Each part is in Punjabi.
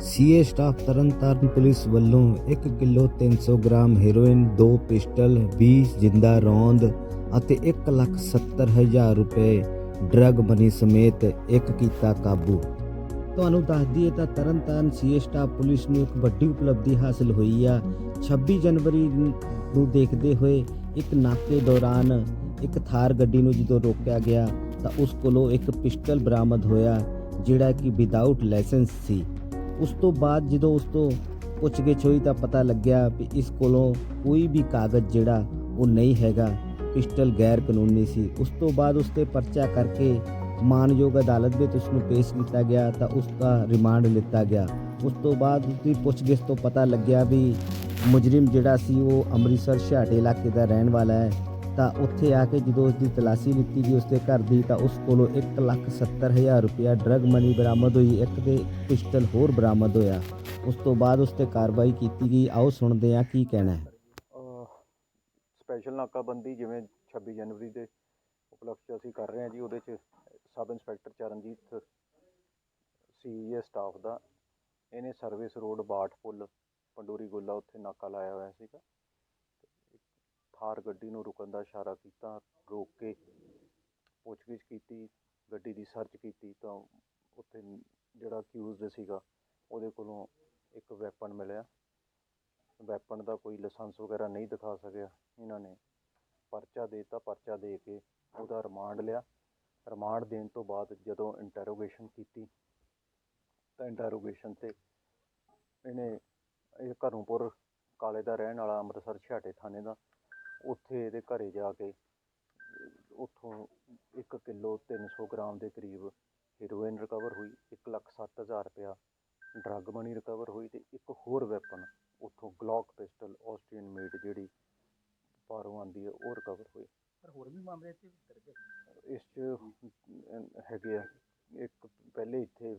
ਸੀਏ ਸਟਾਫ ਤਰਨਤਾਰਨ ਪੁਲਿਸ ਵੱਲੋਂ 1 ਕਿਲੋ 300 ਗ੍ਰਾਮ ਹੈਰੋਇਨ 2 ਪਿਸਟਲ 20 ਜਿੰਦਾ ਰੌਂਦ ਅਤੇ 170000 ਰੁਪਏ ਡਰੱਗ ਮਨੀ ਸਮੇਤ ਇੱਕ ਕੀਤਾ ਕਾਬੂ। ਤੁਹਾਨੂੰ ਦੱਸ ਦਈਏ ਤਾਂ ਤਰਨਤਾਰਨ ਸੀਏ ਸਟਾਫ ਪੁਲਿਸ ਨੂੰ ਇੱਕ ਵੱਡੀ ਉਪਲਬਧੀ ਹਾਸਲ ਹੋਈ ਆ। 26 ਜਨਵਰੀ ਨੂੰ ਦੇਖਦੇ ਹੋਏ ਇੱਕ ਨਾਕੇ ਦੌਰਾਨ ਇੱਕ ਥਾਰ ਗੱਡੀ ਨੂੰ ਜਦੋਂ ਰੋਕਿਆ ਗਿਆ ਤਾਂ ਉਸ ਕੋਲੋਂ ਇੱਕ ਪਿਸਟਲ ਬਰਾਮਦ ਹੋਇਆ, ਜਿਹੜਾ ਕਿ ਵਿਦਆਊਟ ਲਾਇਸੈਂਸ ਸੀ। ਉਸ ਤੋਂ ਬਾਅਦ ਜਦੋਂ ਉਸ ਤੋਂ ਪੁੱਛਗਿੱਛ ਹੋਈ ਤਾਂ ਪਤਾ ਲੱਗਿਆ ਵੀ ਇਸ ਕੋਲੋਂ ਕੋਈ ਵੀ ਕਾਗਜ਼ ਜਿਹੜਾ ਉਹ ਨਹੀਂ ਹੈਗਾ, ਪਿਸਟਲ ਗੈਰ ਕਾਨੂੰਨੀ ਸੀ। ਉਸ ਤੋਂ ਬਾਅਦ ਉਸ ਤੇ ਪਰਚਾ ਕਰਕੇ ਮਾਨਯੋਗ ਅਦਾਲਤ ਵਿੱਚ ਉਸ ਨੂੰ ਪੇਸ਼ ਕੀਤਾ ਗਿਆ ਤਾਂ ਉਸ ਦਾ ਰਿਮਾਂਡ ਲਿੱਤਾ ਗਿਆ। ਉਸ ਤੋਂ ਬਾਅਦ ਉਸ ਦੀ ਪੁੱਛਗਿੱਛ ਤੋਂ ਪਤਾ ਲੱਗਿਆ ਵੀ ਮੁਜਰਮ ਜਿਹੜਾ ਸੀ ਉਹ ਅੰਮ੍ਰਿਤਸਰ ਛਾਟੇ ਇਲਾਕੇ ਦਾ ਰਹਿਣ ਵਾਲਾ ਹੈ। ਤਾਂ ਉੱਥੇ ਆ ਕੇ ਜਦੋਂ ਉਸ ਦੀ ਤਲਾਸ਼ੀ ਲਿੱਤੀ ਗਈ ਉਸ ਦੇ ਘਰ ਦੀ ਤਾਂ ਉਸ ਕੋਲੋਂ 170000 ਰੁਪਇਆ ਡਰਗ ਮਨੀ ਬਰਾਮਦ ਹੋਈ, ਇੱਕ ਤੇ ਪਿਸਟਲ ਹੋਰ ਬਰਾਮਦ ਹੋਇਆ। ਉਸ ਤੋਂ ਬਾਅਦ ਉਸ ਤੇ ਕਾਰਵਾਈ ਕੀਤੀ ਗਈ। ਆਓ ਸੁਣਦੇ ਹਾਂ ਕੀ ਕਹਿਣਾ ਹੈ। ਸਪੈਸ਼ਲ ਨਾਕਾਬੰਦੀ ਜਿਵੇਂ 26 ਜਨਵਰੀ ਦੇ ਉਪਲਕਸ਼ ਅਸੀਂ ਕਰ ਰਹੇ ਹਾਂ ਜੀ, ਉਹਦੇ 'ਚ sub inspector Charanjit CA staff ਦਾ। ਇਹਨੇ ਸਰਵਿਸ ਰੋਡ ਬਾਠ ਪੁੱਲ, ਪੰਡੂਰੀ ਗੋਲਾ ਉੱਥੇ ਨਾਕਾ ਲਾਇਆ ਹੋਇਆ ਸੀਗਾ। ਥਾਰ ਗੱਡੀ ਨੂੰ ਰੁਕਣ ਦਾ ਇਸ਼ਾਰਾ ਕੀਤਾ, ਰੋਕ ਕੇ ਪੁੱਛਗਿੱਛ ਕੀਤੀ, ਗੱਡੀ ਦੀ ਸਰਚ ਕੀਤੀ ਤਾਂ ਉੱਥੇ ਜਿਹੜਾ ਅਕਿਊਜ਼ਡ ਸੀਗਾ ਉਹਦੇ ਕੋਲੋਂ ਇੱਕ ਵੈਪਨ ਮਿਲਿਆ। ਵੈਪਨ ਦਾ ਕੋਈ ਲਾਇਸੈਂਸ ਵਗੈਰਾ ਨਹੀਂ ਦਿਖਾ ਸਕਿਆ ਇਹਨਾਂ ਨੇ। ਪਰਚਾ ਦੇ ਦਿੱਤਾ, ਪਰਚਾ ਦੇ ਕੇ ਉਹਦਾ ਰਿਮਾਂਡ ਲਿਆ। ਰਿਮਾਂਡ ਦੇਣ ਤੋਂ ਬਾਅਦ ਜਦੋਂ ਇੰਟਰੋਗੇਸ਼ਨ ਕੀਤੀ, ਤਾਂ ਇੰਟਰੋਗੇਸ਼ਨ ਤੇ ਇਹਨੇ ਇਹ ਘਰੋਂਪੁਰ ਕਾਲੇ ਦਾ ਰਹਿਣ ਵਾਲਾ ਅੰਮ੍ਰਿਤਸਰ ਛਾਟੇ ਥਾਣੇ ਦਾ ਉੱਥੇ ਇਹਦੇ ਘਰੇ ਜਾ ਕੇ ਉੱਥੋਂ 1 ਕਿਲੋ 300 ਗ੍ਰਾਮ ਦੇ ਕਰੀਬ ਹੀਰੋਇਨ ਰਿਕਵਰ ਹੋਈ 1 ਲੱਖ ਸੱਤ ਹਜ਼ਾਰ ਰੁਪਇਆ ਡਰੱਗ ਮਨੀ ਰਿਕਵਰ ਹੋਈ ਤੇ ਇੱਕ ਹੋਰ ਵੈਪਨ ਉੱਥੋਂ ਗਲੌਕ ਪਿਸਟਲ ਆਸਟਰੀਅਨ ਮੇਡ ਜਿਹੜੀ ਬਾਹਰੋਂ ਆਂਦੀ ਹੈ ਉਹ ਰਿਕਵਰ ਹੋਈ। ਪਰ ਹੋਰ ਵੀ ਮਾਮਲੇ ਇੱਥੇ ਦਰਜ ਇਸ 'ਚ ਹੈਗੇ ਆ ਇੱਕ ਪਹਿਲੇ ਇੱਥੇ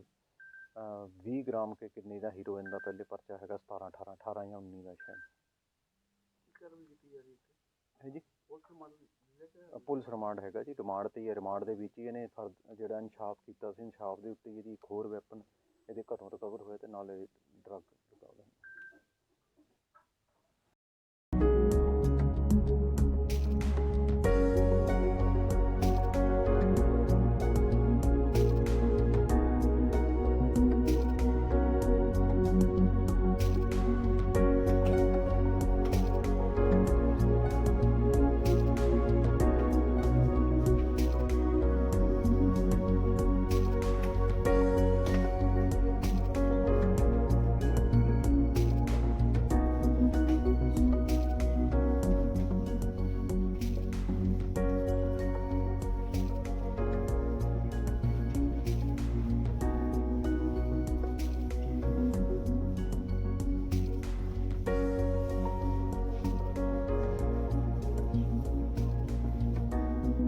ਅਹ, 20 ਗ੍ਰਾਮ ਕੇ ਕਿੰਨੇ ਦਾ ਹੀਰੋਇਨ ਦਾ ਪਹਿਲੇ ਪਰਚਾ ਹੈਗਾ 17 18 18 ਜਾਂ 19 ਦਾ ਸ਼ਾਇਦ। ਕਾਰਵਾਈ ਕੀਤੀ ਜਾ ਰਹੀ ਹੈ ਹੈ ਜੀ ਪੁਲਿਸ ਰਿਮਾਂਡ ਹੈਗਾ ਜੀ ਰਿਮਾਂਡ ਤੇ ਹੀ ਰਿਮਾਂਡ ਦੇ ਵਿੱਚ ਹੀ ਇਹਨੇ ਜਿਹੜਾ ਇਨਸ਼ਾਫ ਕੀਤਾ ਸੀ ਇਨਸ਼ਾਫ ਦੇ ਉੱਤੇ ਇਹਦੀ ਇੱਕ ਹੋਰ ਵੈਪਨ ਇਹਦੇ ਘਰੋਂ ਰਿਕਵਰ ਹੋਇਆ ਤੇ ਨਾਲ ਇਹ ਡਰੱਗ